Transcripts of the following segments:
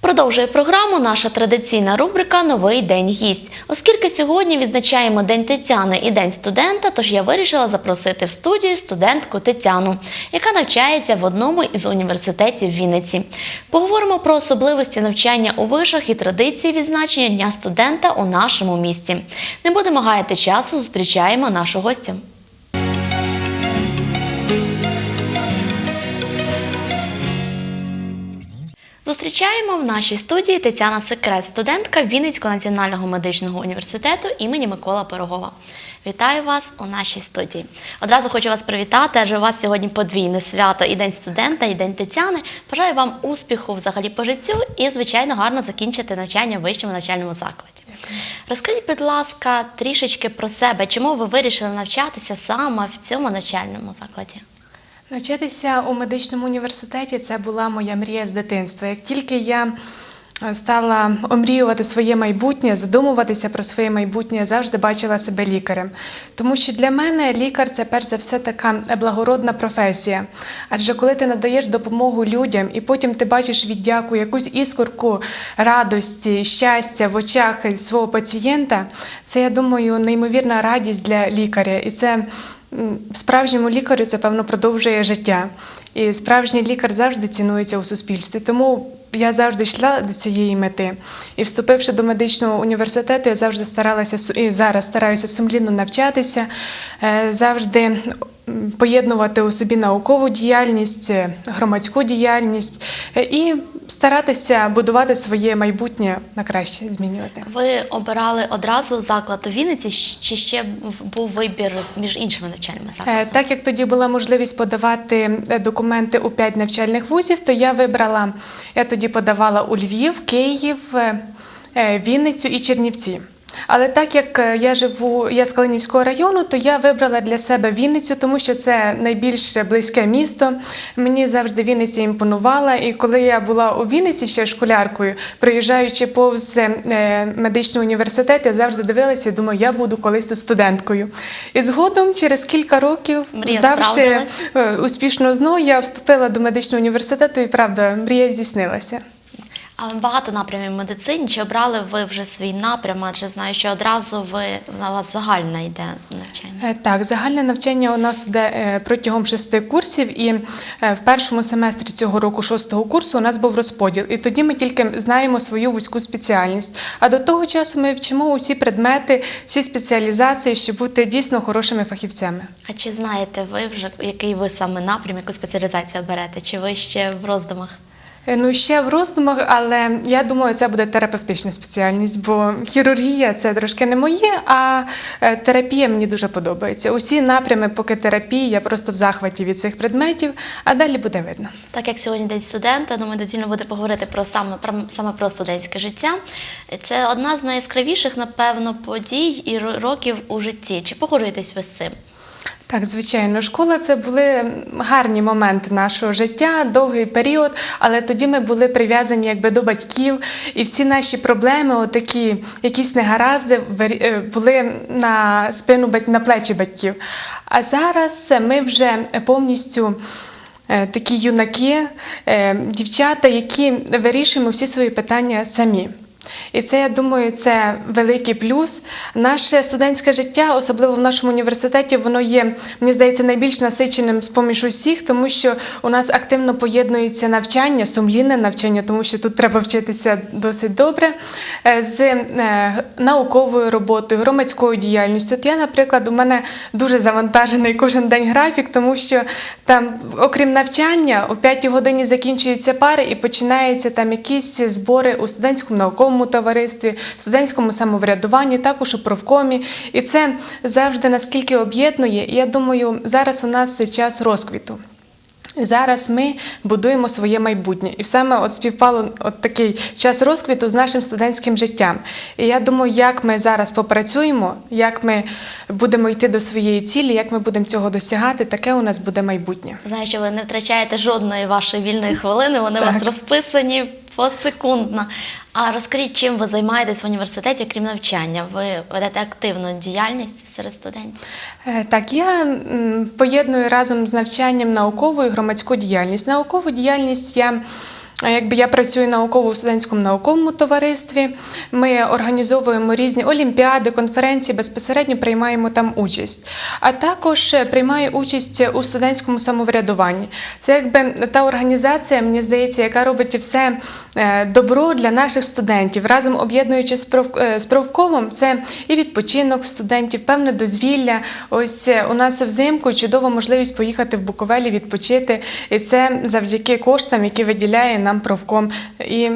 Продовжує програму наша традиційна рубрика Новий день гість. Оскільки сьогодні відзначаємо День Тетяни і День студента, тож я вирішила запросити в студію студентку Тетяну, яка навчається в одному із університетів Вінниці. Поговоримо про особливості навчання у вишах і традиції відзначення Дня студента у нашому місті. Не будемо гаяти часу, зустрічаємо нашу гостю. Зустрічаємо в нашій студії Тетяна Секрет, студентка Вінницького національного медичного університету імені Микола Пирогова. Вітаю вас у нашій студії. Одразу хочу вас привітати, адже у вас сьогодні подвійне свято і День студента, і День Тетяни. Бажаю вам успіху взагалі по життю і, звичайно, гарно закінчити навчання в вищому навчальному закладі. Розкажіть, будь ласка, трішечки про себе. Чому ви вирішили навчатися саме в цьому навчальному закладі? Навчатися у медичному університеті це була моя мрія з дитинства. Як тільки я е, стала омріювати своє майбутнє, задумуватися про своє майбутнє, я завжди бачила себе лікарем. Тому що для мене лікар це перш за все така благородна професія. Адже коли ти надаєш допомогу людям і потім ти бачиш віддяку, якусь іскорку радості, щастя в очах свого пацієнта, це я думаю неймовірна радість для лікаря. І це Справжньому лікарю це певно продовжує життя. І справжній лікар завжди цінується у суспільстві. Тому я завжди йшла до цієї мети. І вступивши до медичного університету, я завжди старалася і зараз стараюся сумлінно навчатися, е, завжди поєднувати у собі наукову діяльність, е, громадську діяльність е, і старатися будувати своє майбутнє на краще змінювати. Ви обирали одразу заклад у Вінниці, чи ще був вибір між іншими навчальними закладами? Е, Так як тоді була можливість подавати документи у п'ять навчальних вузів, то я вибрала, я тоді подавала у Львів, Київ, Вінницю і Чернівці. Але так як е, я живу, я з Калинівського району, то я вибрала для себе Вінницю, тому що це найбільш близьке місто. Мені завжди Вінниця імпонувала. І коли я була у Вінниці ще школяркою, приїжджаючи повз е, медичний університет, я завжди дивилася і думаю, я буду колись тут студенткою. І згодом, через кілька років, Мрія здавши е, успішно ЗНО, я вступила до медичного університету, і правда, мрія здійснилася. Багато напрямів в медицині. Чи обрали ви вже свій напрям? Адже знаю, що одразу ви на вас загальна йде навчання. Е, Так, загальне навчання у нас йде е, протягом шести курсів, і е, в першому семестрі цього року, шостого курсу, у нас був розподіл. І тоді ми тільки знаємо свою вузьку спеціальність. А до того часу ми вчимо усі предмети, всі спеціалізації, щоб бути дійсно хорошими фахівцями. А чи знаєте ви вже, який ви саме напрям, яку спеціалізацію берете? Чи ви ще в роздумах? Е, Ну, ще в роздумах, але я думаю, це буде терапевтична спеціальність, бо хірургія це трошки не моє, а е, терапія мені дуже подобається. Усі напрями, поки терапії, я просто в захваті від цих предметів, а далі буде видно. Так як сьогодні день студента, думаю, доцільно буде поговорити про саме про саме про студентське життя. Це одна з найяскравіших, напевно, подій і ро- років у житті. Чи погоджуєтесь ви з цим? Так, звичайно, школа це були гарні моменти нашого життя, довгий період, але тоді ми були прив'язані якби до батьків, і всі наші проблеми, отакі якісь негаразди, е, були на спину на плечі батьків. А зараз ми вже повністю. е, Такі юнаки, е, дівчата, які вирішуємо всі свої питання самі. І це, я думаю, це великий плюс. Наше студентське життя, особливо в нашому університеті, воно є, мені здається, найбільш насиченим з поміж усіх, тому що у нас активно поєднується навчання, сумлінне навчання, тому що тут треба вчитися досить добре, е, з е, науковою роботою, громадською діяльністю. От я, наприклад, у мене дуже завантажений кожен день графік, тому що там, окрім навчання, о 5 годині закінчуються пари і починаються там якісь збори у студентському науковому товаристві, студентському самоврядуванні, також у профкомі. І це завжди наскільки об'єднує. І я думаю, зараз у нас час розквіту. Зараз ми будуємо своє майбутнє, і саме от співпало от такий час розквіту з нашим студентським життям. І я думаю, як ми зараз попрацюємо, як ми будемо йти до своєї цілі, як ми будемо цього досягати, таке у нас буде майбутнє. Знаю, що ви не втрачаєте жодної вашої вільної хвилини, вони у вас розписані посекундно. А розкажіть, чим ви займаєтесь в університеті, крім навчання? Ви ведете активну діяльність серед студентів? Е, Так, я поєдную разом з навчанням наукову і громадську діяльність. Наукову діяльність я Якби я працюю науково у студентському науковому товаристві, ми організовуємо різні олімпіади, конференції, безпосередньо приймаємо там участь. А також е, приймаю участь у студентському самоврядуванні. Це якби та організація, мені здається, яка робить все е, добро для наших студентів. Разом об'єднуючи з пров- е, це і відпочинок студентів, певне дозвілля. Ось у нас взимку чудова можливість поїхати в Буковелі відпочити. І це завдяки коштам, які виділяє нам профком. І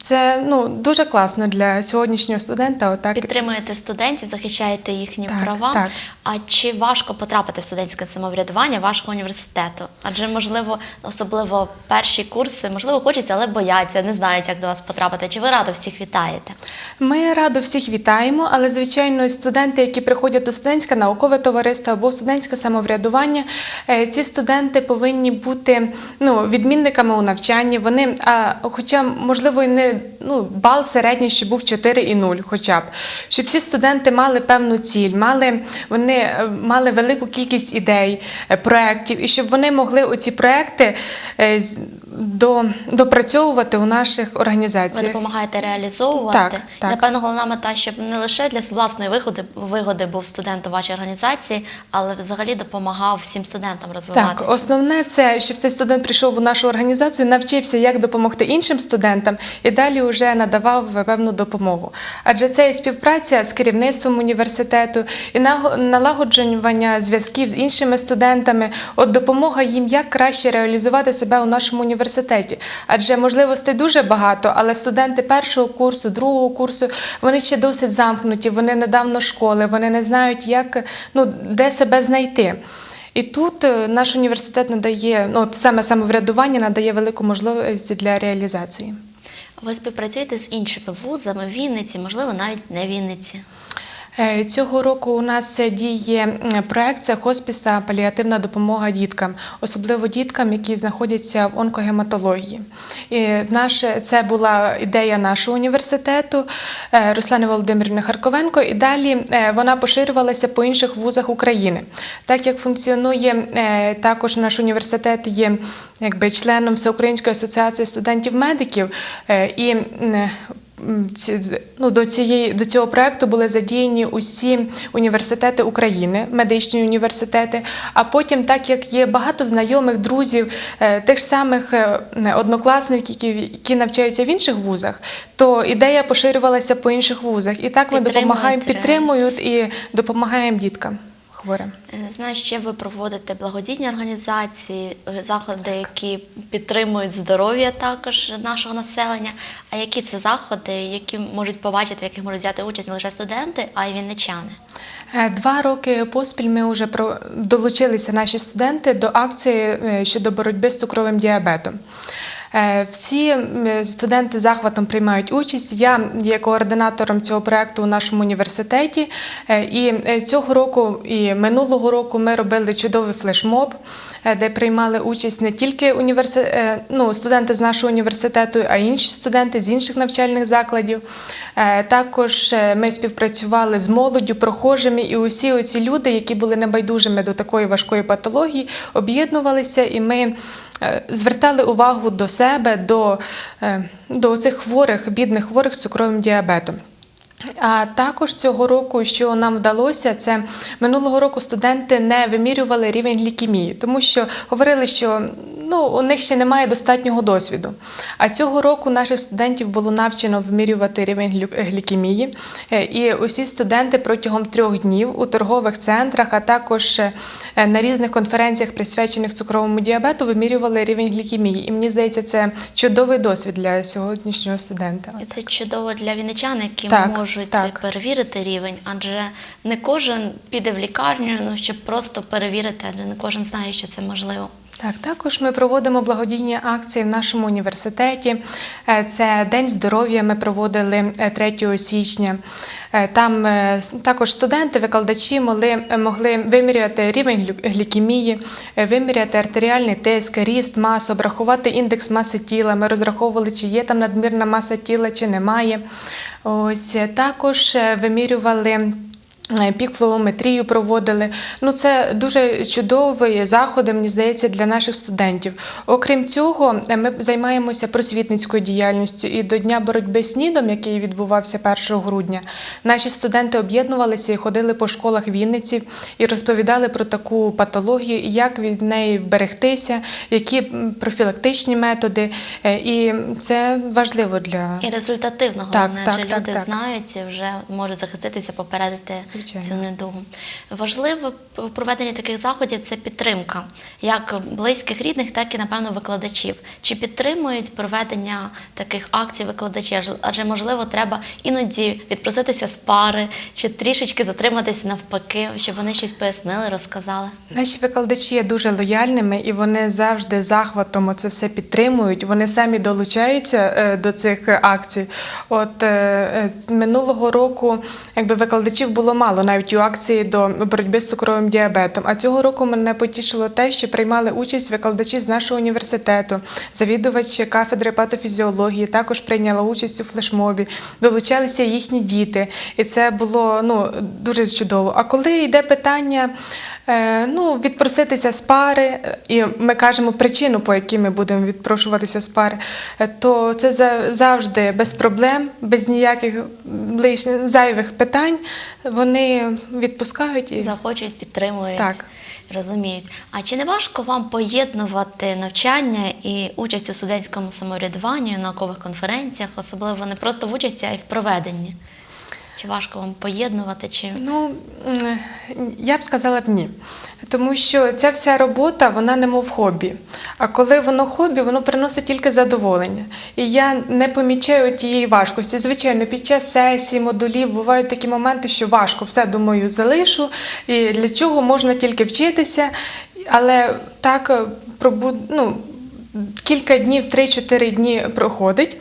це ну дуже класно для сьогоднішнього студента. Отак Підтримуєте студентів, захищаєте їхні Так, права. так. А чи важко потрапити в студентське самоврядування вашого університету? Адже, можливо, особливо перші курси, можливо, хочеться, але бояться, не знають, як до вас потрапити. Чи ви радо всіх вітаєте? Ми радо всіх вітаємо, але звичайно, студенти, які приходять до студентське наукове товариство або студентське самоврядування, е, ці студенти повинні бути ну, відмінниками у навчанні. Вони, а, хоча, можливо, і не ну, бал середній, що був 4 і 0, хоча б, щоб ці студенти мали певну ціль, мали вони е, мали велику кількість ідей, е, проєктів, і щоб вони могли оці проекти е, до, допрацьовувати у наших Ви допомагаєте реалізовувати. Так, так. Напевно, головна мета, щоб не лише для власної вигоди, вигоди був студент у вашій організації, але взагалі допомагав всім студентам розвиватися. Так, основне це, щоб цей студент прийшов у нашу організацію, навчився, як допомогти іншим студентам, і далі вже надавав певну допомогу. Адже це і співпраця з керівництвом університету, і налагодження зв'язків з іншими студентами, от допомога їм як краще реалізувати себе у нашому університеті. Адже можливостей дуже багато, але студенти першого курсу, другого курсу, вони ще досить замкнуті, вони недавно школи, вони не знають, як ну де себе знайти. І тут е, наш університет надає, ну саме самоврядування надає велику можливість для реалізації. Ви співпрацюєте з іншими вузами в Вінниці, можливо, навіть не Вінниці. Е, Цього року у нас діє м, проект це та паліативна допомога діткам, особливо діткам, які знаходяться в онкогематології. І наше це була ідея нашого університету е, Руслани Володимирівни Харковенко. І далі е, вона поширювалася по інших вузах України. Так як функціонує е, також наш університет є якби членом Всеукраїнської асоціації студентів-медиків е, і ну, до, цієї, до цього проекту були задіяні усі університети України, медичні університети. А потім, так як є багато знайомих, друзів, е, тих самих е, однокласників, які, які навчаються в інших вузах, то ідея поширювалася по інших вузах. І так ми допомагаємо, підтримують і допомагаємо діткам хворим. Е, Знаю, ще ви проводите благодійні організації, е, заходи, які підтримують здоров'я також нашого населення. А які це заходи, які можуть побачити, в яких можуть взяти участь не лише студенти, а й вінничани? Е, Два роки поспіль ми вже долучилися наші студенти до акції щодо боротьби з цукровим діабетом. Е, Всі студенти захватом приймають участь. Я є координатором цього проекту у нашому університеті. Е, І е, цього року і минулого року ми робили чудовий флешмоб, де приймали участь не тільки універси... е, ну, студенти з нашого університету, а й інші студенти з інших навчальних закладів. Е, Також е, ми співпрацювали з молоддю, прохожими, і усі оці люди, які були небайдужими до такої важкої патології, об'єднувалися, і ми е, звертали увагу до себе, до, е, до цих хворих, бідних хворих з цукровим діабетом. А також цього року, що нам вдалося, це минулого року студенти не вимірювали рівень глікемії, тому що говорили, що ну, у них ще немає достатнього досвіду. А цього року наших студентів було навчено вимірювати рівень глю- глікемії. Е, І усі студенти протягом трьох днів у торгових центрах, а також е, на різних конференціях, присвячених цукровому діабету, вимірювали рівень глікемії. І мені здається, це чудовий досвід для сьогоднішнього студента. І це чудово для вінничан, які Так, можуть так. перевірити рівень, адже не кожен піде в лікарню, ну щоб просто перевірити, адже не кожен знає, що це можливо. Так, також ми проводимо благодійні акції в нашому університеті. Е, Це День здоров'я. Ми проводили е, 3 січня. Е, Там е, також студенти, викладачі могли, могли виміряти рівень глікемії, е, виміряти артеріальний тиск, ріст, масу, обрахувати індекс маси тіла. Ми розраховували, чи є там надмірна маса тіла, чи немає. Ось е, також е, вимірювали е, Пік-флоуметрію проводили. Ну, це дуже чудові заходи, мені здається, для наших студентів. Окрім цього, е, ми займаємося просвітницькою діяльністю. І до Дня боротьби з НІДом, який відбувався 1 грудня, наші студенти об'єднувалися і ходили по школах Вінниці і розповідали про таку патологію, як від неї вберегтися, які профілактичні методи. Е, І це важливо для І результативно Так, головне, так, адже так, люди так. знають і вже можуть захиститися, попередити Звичайно. цю недугу. Важливо в проведенні таких заходів це підтримка як близьких рідних, так і напевно викладачів. Чи підтримують проведення таких акцій викладачі? Адже можливо треба іноді відпроситися з пари, чи трішечки затриматися навпаки, щоб вони щось пояснили, розказали. Наші викладачі є дуже лояльними і вони завжди захватом це все підтримують. Вони самі долучаються е, до цих акцій. От е, е, минулого року якби викладачів було мало навіть у акції до боротьби з цукровим діабетом. А цього року мене потішило те, що приймали участь викладачі з нашого університету, завідувач кафедри патофізіології, також прийняла участь у флешмобі, долучалися їхні діти, і це було ну дуже чудово. А коли йде питання. Е, Ну, відпроситися з пари, е, і ми кажемо причину, по якій ми будемо відпрошуватися з пари, е, то це завжди без проблем, без ніяких лишніх зайвих питань. Вони відпускають і захочуть, підтримують, Так. розуміють. А чи не важко вам поєднувати навчання і участь у студентському самоврядуванні, наукових конференціях, особливо не просто в участі, а й в проведенні? Чи важко вам поєднувати? Чи Ну, я б сказала б ні. Тому що ця вся робота, вона немов хобі. А коли воно хобі, воно приносить тільки задоволення. І я не помічаю тієї важкості. Звичайно, під час сесії, модулів бувають такі моменти, що важко, все думаю, залишу. І для чого можна тільки вчитися. Але так е, пробу... ну, кілька днів, 3-4 дні проходить.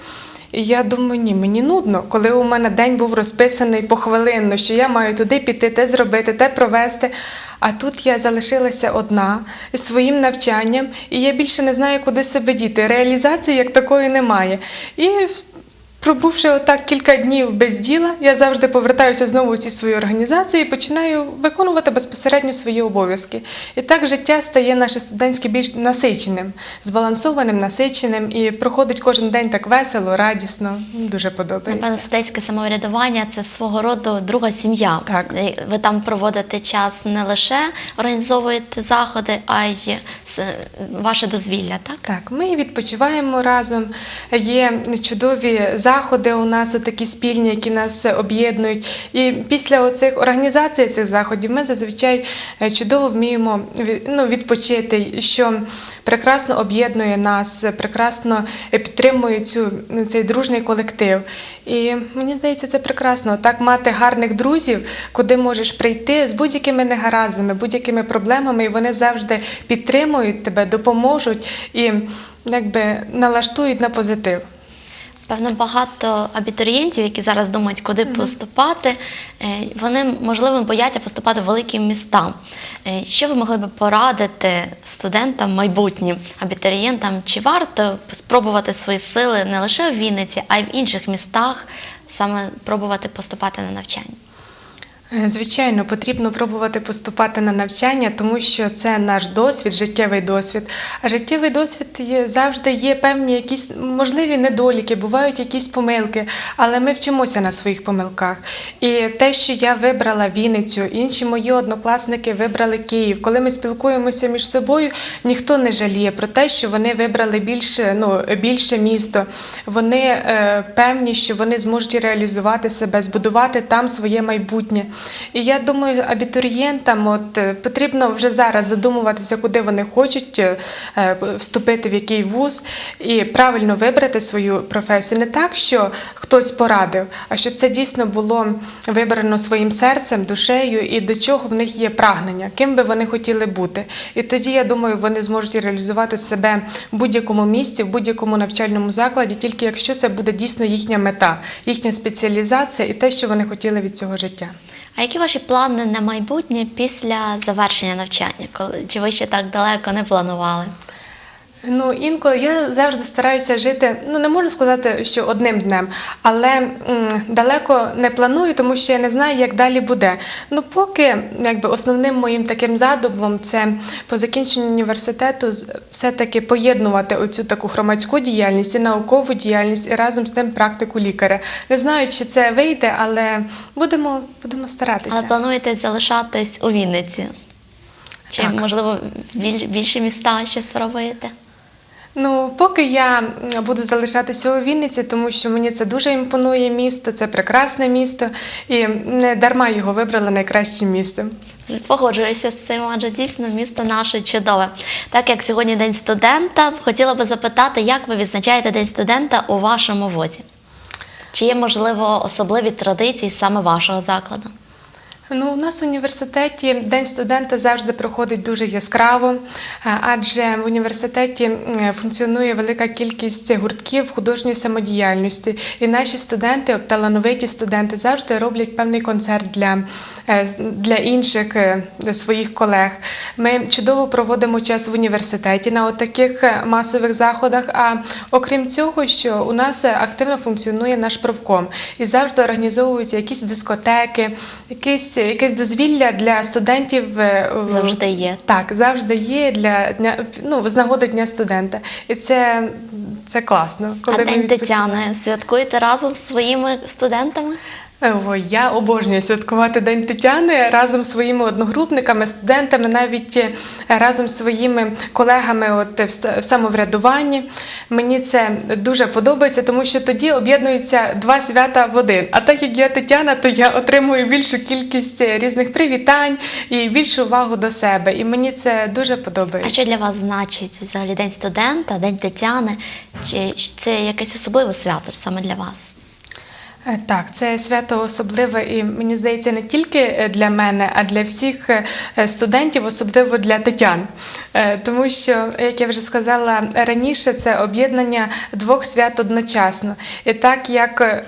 І я думаю, ні, мені нудно, коли у мене день був розписаний похвилинно, що я маю туди піти, те зробити, те провести. А тут я залишилася одна з своїм навчанням, і я більше не знаю, куди себе діти. Реалізації як такої немає. І пробувши отак кілька днів без діла, я завжди повертаюся знову у ці свої організації і починаю виконувати безпосередньо свої обов'язки. І так життя стає наше студентське більш насиченим, збалансованим, насиченим і проходить кожен день так весело, радісно. Дуже напевно подобається. студентське самоврядування це свого роду друга сім'я. Так. Ви там проводите час не лише організовуєте заходи, а й ваше дозвілля, так? Так, ми відпочиваємо разом. Є чудові заходи у нас, такі спільні, які нас об'єднують. І після оцих організацій цих заходів ми зазвичай е, чудово вміємо ну, відпочити, що прекрасно об'єднує нас, прекрасно підтримує цю, цей дружний колектив. І мені здається, це прекрасно. Так мати гарних друзів, куди можеш прийти з будь-якими негараздами, будь-якими проблемами, і вони завжди підтримують тебе, допоможуть і якби налаштують на позитив. Певно, багато абітурієнтів, які зараз думають, куди поступати, е, вони можливо бояться поступати в великі міста. Е, Що ви могли би порадити студентам майбутнім абітурієнтам? Чи варто спробувати свої сили не лише в Вінниці, а й в інших містах, саме пробувати поступати на навчання? Е, Звичайно, потрібно пробувати поступати на навчання, тому що це наш досвід, життєвий досвід. А життєвий досвід є, завжди є певні якісь можливі недоліки, бувають якісь помилки, але ми вчимося на своїх помилках. І те, що я вибрала Вінницю, інші мої однокласники вибрали Київ. Коли ми спілкуємося між собою, ніхто не жаліє про те, що вони вибрали більше, ну, більше місто. Вони е, певні, що вони зможуть реалізувати себе, збудувати там своє майбутнє. І я думаю, абітурієнтам от, е, потрібно вже зараз задумуватися, куди вони хочуть е, вступити, в який вуз, і правильно вибрати свою професію. Не так, що хтось порадив, а щоб це дійсно було вибрано своїм серцем, душею і до чого в них є прагнення, ким би вони хотіли бути. І тоді, я думаю, вони зможуть реалізувати себе в будь-якому місці, в будь-якому навчальному закладі, тільки якщо це буде дійсно їхня мета, їхня спеціалізація і те, що вони хотіли від цього життя. А які ваші плани на майбутнє після завершення навчання? Коли чи ви ще так далеко не планували? Ну, інколи я завжди стараюся жити, ну не можу сказати, що одним днем, але м, далеко не планую, тому що я не знаю, як далі буде. Ну, поки якби основним моїм таким задумом це по закінченню університету все-таки поєднувати оцю таку громадську діяльність і наукову діяльність, і разом з тим практику лікаря. Не знаю, чи це вийде, але будемо, будемо старатися. Але плануєте залишатись у Вінниці? Чи, Так. можливо, біль- більші міста ще спробуєте? Ну, поки я буду залишатися у Вінниці, тому що мені це дуже імпонує місто, це прекрасне місто, і не дарма його вибрали найкращим містом. Погоджуюся з цим, адже дійсно місто наше чудове. Так як сьогодні День студента, хотіла би запитати, як ви відзначаєте День студента у вашому вузі? Чи є, можливо, особливі традиції саме вашого закладу? Ну, у нас в університеті День студента завжди проходить дуже яскраво, е, адже в університеті функціонує велика кількість гуртків художньої самодіяльності. І наші студенти, талановиті студенти, завжди роблять певний концерт для, е, для інших е, своїх колег. Ми чудово проводимо час в університеті на таких масових заходах. А окрім цього, що у нас активно функціонує наш профком і завжди організовуються якісь дискотеки, якісь, якесь дозвілля для студентів. е, Завжди є. Так, завжди є для дня, ну, з нагоди Дня студента. І це, це класно. а ми День. Тетяни святкуєте разом з своїми студентами? Ой, я обожнюю святкувати День Тетяни разом з своїми одногрупниками, студентами, навіть е, разом з своїми колегами от, в самоврядуванні. Мені це дуже подобається, тому що тоді об'єднуються два свята в один. А так як я Тетяна, то я отримую більшу кількість е, різних привітань і більшу увагу до себе. І мені це дуже подобається. А що для вас значить взагалі День студента, День Тетяни? Чи це якесь особливе свято саме для вас? Е, Так, це свято особливе, і мені здається, не тільки е, для мене, а для всіх е, студентів, особливо для Тетян. Тому що, як я вже сказала раніше, це об'єднання двох свят одночасно. І так як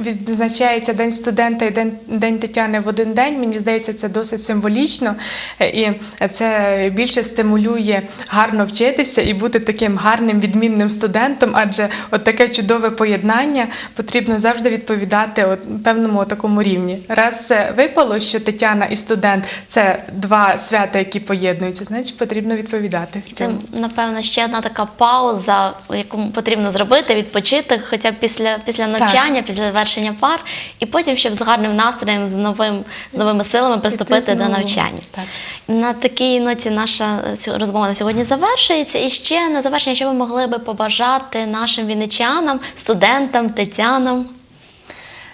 відзначається День студента і День, День Тетяни в один день, мені здається, це досить символічно, е, і це більше стимулює гарно вчитися і бути таким гарним відмінним студентом, адже от таке чудове поєднання потрібно завжди відповідати от певному такому рівні. Раз випало, що Тетяна і студент це два свята, які поєднуються, значить потрібно відповідати. Це, напевно, ще одна така пауза, яку потрібно зробити, відпочити, хоча б після, після навчання, після завершення пар, і потім, щоб з гарним настроєм, з новим, з новими силами приступити до навчання. Так. На такій ноті наша розмова на сьогодні завершується. І ще на завершення, що ви могли би побажати нашим вінничанам, студентам, тетянам?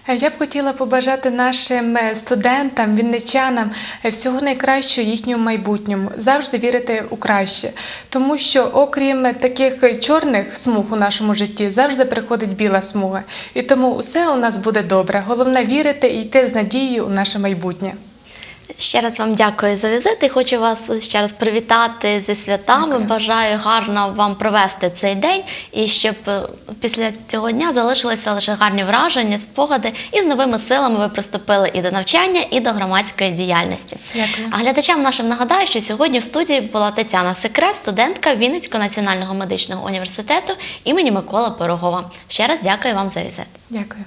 Е, Я б хотіла побажати нашим е, студентам, вінничанам е, всього найкращого їхньому майбутньому, завжди вірити у краще. Тому що, окрім таких чорних смуг у нашому житті, завжди приходить біла смуга. І тому усе у нас буде добре. Головне вірити і йти з надією у наше майбутнє. Ще раз вам дякую за візит і хочу вас ще раз привітати зі святами. Бажаю гарно вам провести цей день і щоб е, після цього дня залишилися лише гарні враження, спогади, і з новими силами ви приступили і до навчання, і до громадської діяльності. Дякую. А глядачам нашим нагадаю, що сьогодні в студії була Тетяна Секрет, студентка Вінницького національного медичного університету імені Микола Пирогова. Ще раз дякую вам за візит. Дякую.